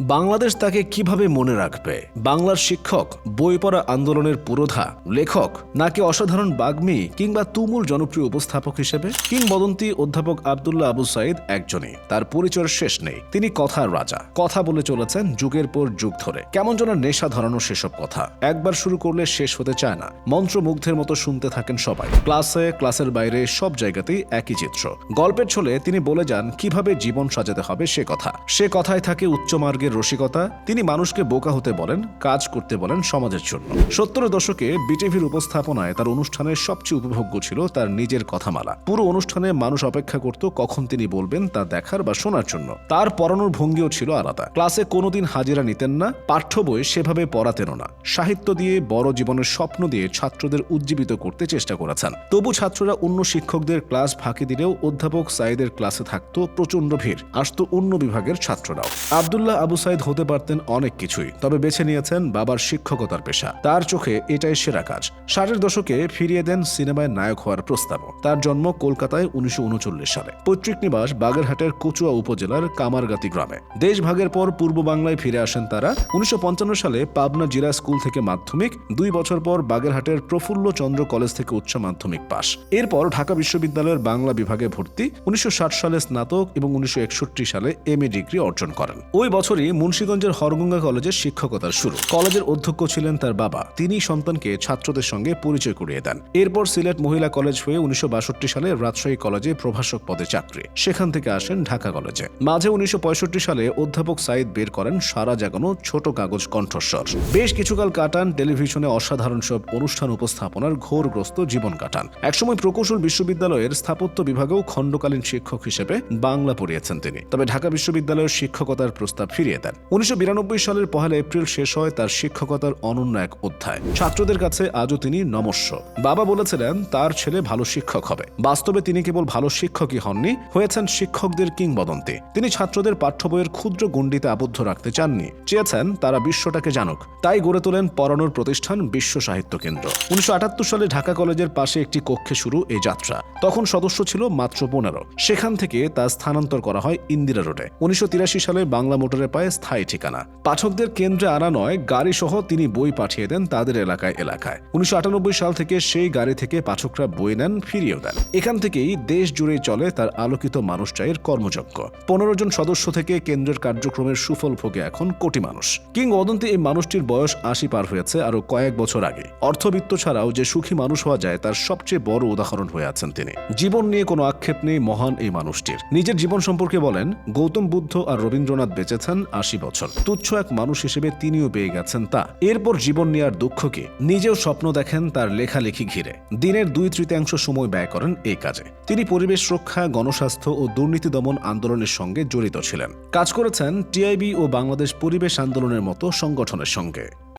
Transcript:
বাংলাদেশ তাকে কীভাবে মনে রাখবে? বাংলার শিক্ষক, বই পড়া আন্দোলনের পুরোধা, লেখক, নাকি অসাধারণ বাগ্মী কিংবা তুমুল জনপ্রিয় উপস্থাপক হিসেবে? কিংবদন্তি অধ্যাপক আবদুল্লাহ আবু সাইদ একজনই। তার পরিচয়ের শেষ নেই। তিনি কথার রাজা। কথা বলে চলেছেন যুগের পর যুগ ধরে। কেমন যেন নেশা ধরানো সেসব কথা। একবার শুরু করলে শেষ হতে চায় না। মন্ত্রমুগ্ধের মতো শুনতে থাকেন সবাই। ক্লাসে, ক্লাসের বাইরে, সব জায়গাতেই একই চিত্র। গল্পের ছলে তিনি বলে যান, কীভাবে জীবন সাজাতে হবে সে কথা। সে কথায় থাকে উচ্চমার্গের রসিকতা, তিনি মানুষকে বোকা হতে বলেন, কাজ করতে বলেন সমাজের জন্য। সত্তর দশকে বিটিভির উপস্থাপনায় তার অনুষ্ঠানের সবচেয়ে উপভোগ্য ছিল তার নিজের কথামালা। পুরো অনুষ্ঠানে মানুষ অপেক্ষা করত কখন তিনি বলবেন তা দেখার বা শোনার জন্য। তার পড়ানোর ভঙ্গিও ছিল আলাদা। ক্লাসে কোনোদিন হাজিরা নিতেন না, পাঠ্য বই সেভাবে পড়াতেনও না। সাহিত্য দিয়ে বড় জীবনের স্বপ্ন দিয়ে ছাত্রদের উজ্জীবিত করতে চেষ্টা করেছেন। তবু ছাত্ররা অন্য শিক্ষকদের ক্লাস ফাঁকি দিলেও অধ্যাপক সাইদের ক্লাসে থাকতো প্রচণ্ড ভিড়, আসতো অন্য বিভাগের ছাত্ররাও। আবদুল্লাহ আবু সাইদ হতে পারতেন অনেক কিছুই, তবে বেছে নিয়েছেন বাবার শিক্ষকতার পেশা। তার চোখে এটাই সেরা কাজ। ষাটের দশকে ফিরিয়ে দেন সিনেমায় নায়ক হওয়ার প্রস্তাবও। তার জন্ম কলকাতায় উনিশশো সালে, পৈতৃক নিবাস বাগেরহাটের কচুয়া উপজেলার কামারগাতি গ্রামে। দেশভাগের পর পূর্ব বাংলায় ফিরে আসেন তারা। উনিশশো সালে পাবনা জিলা স্কুল থেকে মাধ্যমিক, দুই বছর পর বাগেরহাটের প্রফুল্ল চন্দ্র কলেজ থেকে উচ্চ মাধ্যমিক পাশ এরপর ঢাকা বিশ্ববিদ্যালয়ের বাংলা বিভাগে ভর্তি, উনিশশো ষাট সালে স্নাতক এবং উনিশশো একষট্টি সালে এম ডিগ্রি অর্জন করেন। ওই বছরই মুন্সীগঞ্জের হরগঙ্গা কলেজের শিক্ষকতার শুরু। কলেজের অধ্যক্ষ ছিলেন তার বাবা। তিনি সন্তানকে ছাত্রদের সঙ্গে পরিচয় করিয়ে দেন। এরপর সিলেট মহিলা কলেজ হয়ে উনিশশো সালে রাজশাহী কলেজে প্রভাষক পদে চাকরি। সেখান থেকে আসেন ঢাকা কলেজে। মাঝে উনিশশো সালে অধ্যাপক সাইদ বের করেন সারা জাগানো ছোট কাগজ কণ্ঠস্বর। বেশ কিছুকাল কাটান, টেলিভিশনে অসাধারণ সব অনুষ্ঠান উপস্থাপনার ঘোরগ্রস্ত জীবন কাটান। একসময় প্রকৌশল বিশ্ববিদ্যালয়ের স্থাপত্য বিভাগেও খণ্ডকালীন শিক্ষক হিসেবে বাংলা পড়িয়েছেন তিনি। তবে ঢাকা বিশ্ববিদ্যালয়ের শিক্ষকতার প্রস্তাব ফিরিয়ে দেন। উনিশশো সালের পহেলা এপ্রিল শেষ হয় তার শিক্ষকতার অনন্য এক অধ্যায়। ছাত্রদের কাছে আজও তিনি নমস্য। বাবা বলেছিলেন, তার ছেলে ভালো শিক্ষক হবে। বাস্তবে তিনি কেবল ভালো শিক্ষকই হননি, হয়েছেন শিক্ষকদের কিংবদন্তি। তিনি ছাত্রদের পাঠ্য বইয়ের ক্ষুদ্র গণ্ডিতে আবদ্ধ রাখতে চাননি। চেয়েছেন, তারা বিশ্বটাকে জানুক। তাই গড়ে তোলেন পড়ানোর প্রতিষ্ঠান বিশ্ব সাহিত্য কেন্দ্র। উনিশশো আটাত্তর সালে ঢাকা কলেজের পাশে একটি কক্ষে শুরু এই যাত্রা। তখন সদস্য ছিল মাত্র পনেরো। সেখান থেকে তা স্থানান্তর করা হয় ইন্দিরা রোডে। উনিশশো তিরাশি সালে বাংলা মোটরে পায় স্থায়ী ঠিকানা। পাঠকদের কেন্দ্রে আনা নয় গাড়ি সহ তিনি বই পাঠিয়ে দেন তাদের এলাকায় এলাকায়। উনিশশো সাল থেকে সেই গাড়ি থেকে পাঠকরা বই নেন, ফিরিয়েও দেন। এখান থেকেই দেশ জুড়ে চলে তার আলোকিত মানুষটাইয়ের কর্মযজ্ঞ। পনেরো জন সদস্য থেকে কেন্দ্রের কার্যক্রমের সুফল ভোগে এখন কোটি মানুষ। কিংবদন্তি এই মানুষটির বয়স আশি পার হয়েছে আরও কয়েক বছর আগে। অর্থবিত্ত ছাড়াও যে সুখী মানুষ হওয়া যায় তার সবচেয়ে বড় উদাহরণ হয়ে আছেন তিনি। জীবন নিয়ে কোনো আক্ষেপ নেই মহান এই মানুষটির। নিজের জীবন সম্পর্কে বলেন, গৌতম বুদ্ধ আর রবীন্দ্রনাথ বেঁচেছেন আশি বছর। তুচ্ছ এক মানুষ হিসেবে তিনিও পেয়ে গেছেন তা। এরপর জীবন নেওয়ার দুঃখকে নিজেও স্বপ্ন দেখেন তার লেখালেখি ঘিরে। দিনের দুই তৃতীয়াংশ সময় ব্যয় করেন এই কাজে। তিনি পরিবেশ রক্ষা, গণস্বাস্থ্য ও দুর্নীতি দমন আন্দোলনের সঙ্গে জড়িত ছিলেন। কাজ করেছেন টিআইবি ও বাংলাদেশ পরিবেশ আন্দোলনের মতো সংগঠনের সঙ্গে।